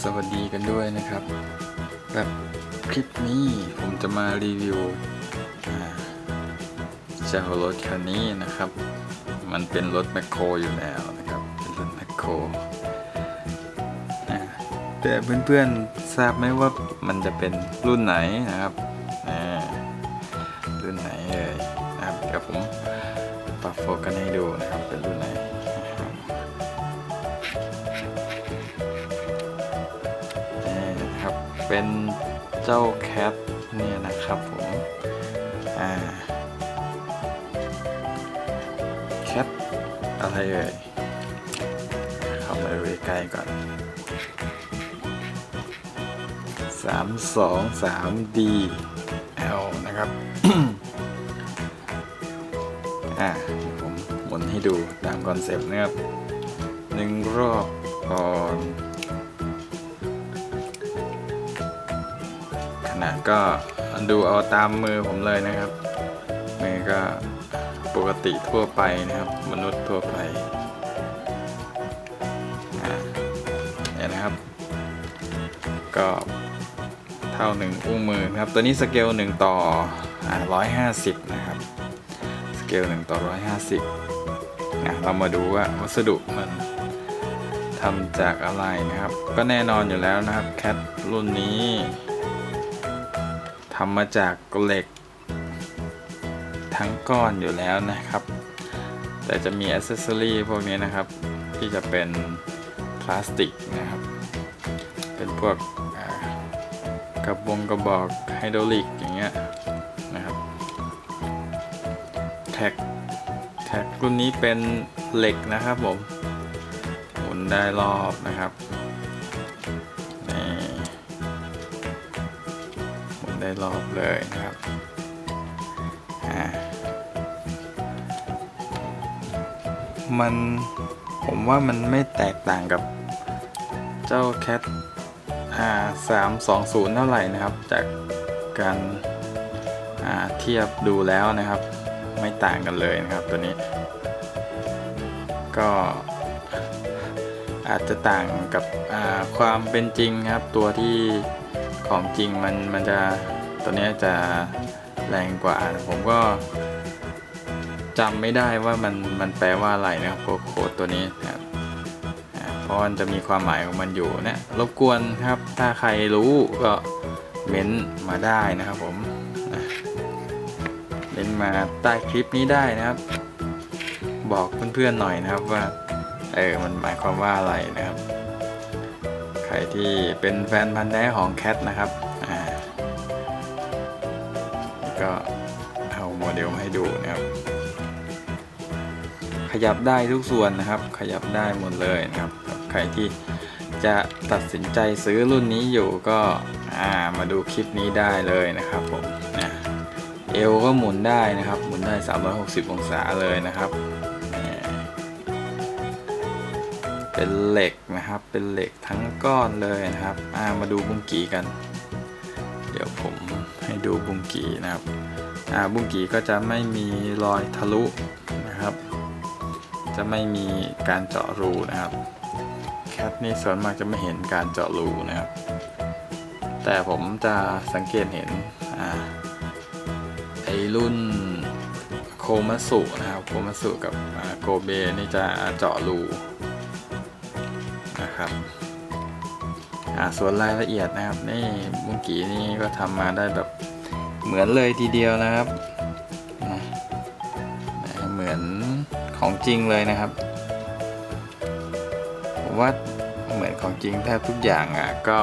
สวัสดีกันด้วยนะครับแบบคลิปนี้ผมจะมารีวิวอ่าเจ้ารถคันนี้นะครับ มันเป็นรถแมคโครอยู่แล้วนะครับ เป็นรถแมคโครแต่เพื่อนๆทราบไหมว่ามันจะเป็นรุ่นไหนนะครับรุ่นไหนเอ่ยนะครับเดี๋ยวผมปรับโฟกัสให้ดูนะครับเป็นรุ่นไหน เป็นเจ้าแคทเนี่ยนะครับผมอ่าแคทอะไรเอ่ยเข้ามาดูใกล้ก่อนสามสองสาม D L นะครับอ่าเดี๋ยวผมหมุนให้ดูตามคอนเซปต์นะครับหนึ่งรอบก่อน นาดก็ดูเอาตามมือผมเลยนะครับมือก็ปกติทั่วไปนะครับ มนุษย์ทั่วไปเนี่ยนะครับ ก็เท่าหนึ่งอุ้งมือนะครับ ตัวนี้สเกลหนึ่งต่อร้อยห้าสิบนะครับ สเกลหนึ่งต่อร้อยห้าสิบนะเรามาดูว่าวัสดุมันทำจากอะไรนะครับ ก็แน่นอนอยู่แล้วนะครับแคทรุ่นนี้ ทำมาจากเหล็ก ทั้งก้อนอยู่แล้วนะครับ แต่จะมีอ c เซสซอรีพวกนี้นะครับ ที่จะเป็นพลาสติกนะครับ เป็นพวกกระบงกระบอกไฮดรอลิกอย่างเงี้ยนะครับแท็กแท็กรุ่นนี้เป็นเหล็กนะครับผมหมุนได้รอบนะครับ ได้รอบเลยนะครับอ่ามันผมว่ามันไม่แตกต่างกับเจ้า Cat R320 เท่าไหร่นะครับ จากการอ่าเทียบดูแล้วนะครับ ไม่ต่างกันเลยนะครับตัวนี้ ก็อาจจะต่างกับอ่าความเป็นจริงครับ ตัวที่ของจริงมันมันจะ ตัวนี้จะแรงกว่า ผมก็จำไม่ได้ว่ามันมันแปลว่าอะไรนะครับโค้ดตัวนี้นะครับเพราะมันจะมีความหมายของมันอยู่นะรบกวนครับ ถ้าใครรู้ก็เม้นต์มาได้นะครับผมเม้นต์มาใต้คลิปนี้ได้นะครับ บอกเพื่อนๆหน่อยนะครับว่าเออมันหมายความว่าอะไรนะครับ ใครที่เป็นแฟนพันธุ์แท้ของแคทนะครับ ก็เอาโมเดลมาให้ดูนะครับ ขยับได้ทุกส่วนนะครับ ขยับได้หมดเลยนะครับ ใครที่จะตัดสินใจซื้อรุ่นนี้อยู่ก็ามาดูคลิปนี้ได้เลยนะครับผมนะเอวก็หมุนได้นะครับ หมุนได้ 360 องศาเลยนะครับ เป็นเหล็กนะครับ เป็นเหล็กทั้งก้อนเลยนะครับามาดูบุ้งกีกัน เดี๋ยวผมให้ดูบุ้งกีนะครับอ่าบุ้งกีก็จะไม่มีรอยทะลุนะครับ จะไม่มีการเจาะรูนะครับแคทนี่ส่วนมากจะไม่เห็นการเจาะรูนะครับ แต่ผมจะสังเกตเห็นอ่าไอรุ่นโคมัสุนะครับ โคมัสุกับโกเบนี่จะเจาะรูนะครับ อ่าส่วนรายละเอียดนะครับนี่มุงกีนี่ก็ทำมาได้แบบเหมือนเลยทีเดียวนะครับนะเหมือนของจริงเลยนะครับผมว่าเหมือนของจริงแทบทุกอย่างอะก็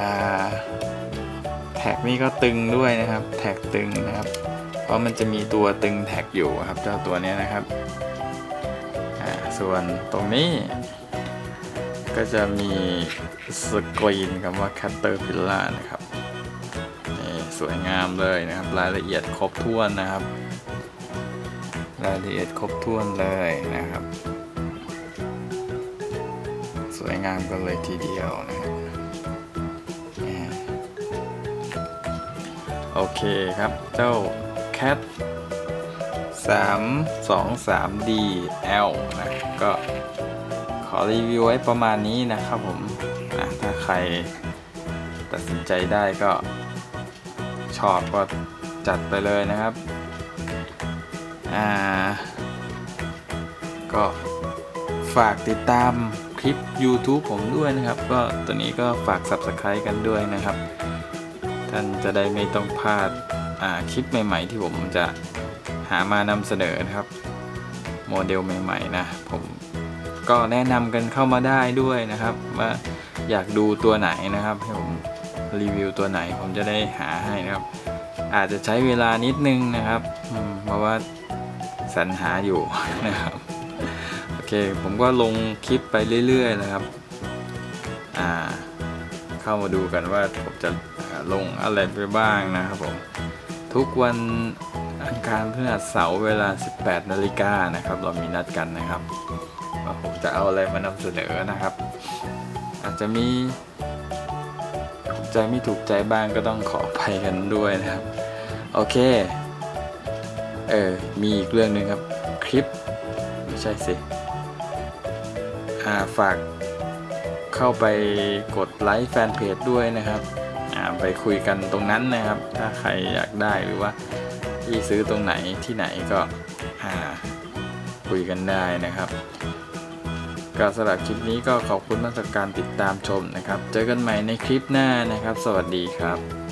อ่าแท็กนี่ก็ตึงด้วยนะครับ แท็กตึงนะครับ เพราะมันจะมีตัวตึงแท็กอยู่ครับเจ้าตัวนี้นะครับอ่าส่วนตรงนี้ ก็จะมีสกรีนคำว่า Caterpillar นะครับนี่สวยงามเลยนะครับ รายละเอียดครบถ้วนนะครับ รายละเอียดครบถ้วนเลยนะครับ สวยงามกันเลยทีเดียวนะครับโอเคครับ เจ้า Cat 3 2 3 D L นะก็ ออรีวิวไว้ประมาณนี้นะครับผมอะถ้าใครตัดสินใจได้ก็ชอบก็จัดไปเลยนะครับอ่าก็ฝากติดตามคลิป YouTube ผมด้วยนะครับ ก็ตัวนี้ก็ฝาก Subscribe กันด้วยนะครับ ท่านจะได้ไม่ต้องพลาดอ่าคลิปใหม่ ๆ ที่ผมจะหามานำเสนอนะครับ โมเดลใหม่ ๆ นะผม ก็แนะนำกันเข้ามาได้ด้วยนะครับว่าอยากดูตัวไหนนะครับให้ผมรีวิวตัวไหนผมจะได้หาให้นะครับ อาจจะใช้เวลานิดนึงนะครับเพราะว่าสรรหาอยู่นะครับโอเคผมก็ลงคลิปไปเรื่อยๆนะครับอ่าเข้ามาดูกันว่าผมจะลงอะไรไปบ้างนะครับผมทุกวันอังคารพฤหัสเสาร์เวลา 18 นาฬิกานะครับ เรามีนัดกันนะครับ ว่าผมจะเอาอะไรมานำเสนอนะครับ อาจจะมีถูกใจไม่ถูกใจบ้างก็ต้องขออภัยกันด้วยนะครับ โอเค เออ มีอีกเรื่องหนึ่งครับ คลิป ไม่ใช่สิ อ่า ฝากเข้าไปกดไลค์แฟนเพจด้วยนะครับ อ่า ไปคุยกันตรงนั้นนะครับ ถ้าใครอยากได้หรือว่าที่ซื้อตรงไหนที่ไหนก็ อ่า คุยกันได้นะครับ ก็สำหรับคลิปนี้ก็ขอบคุณมากสำหรับการติดตามชมนะครับ เจอกันใหม่ในคลิปหน้านะครับ สวัสดีครับ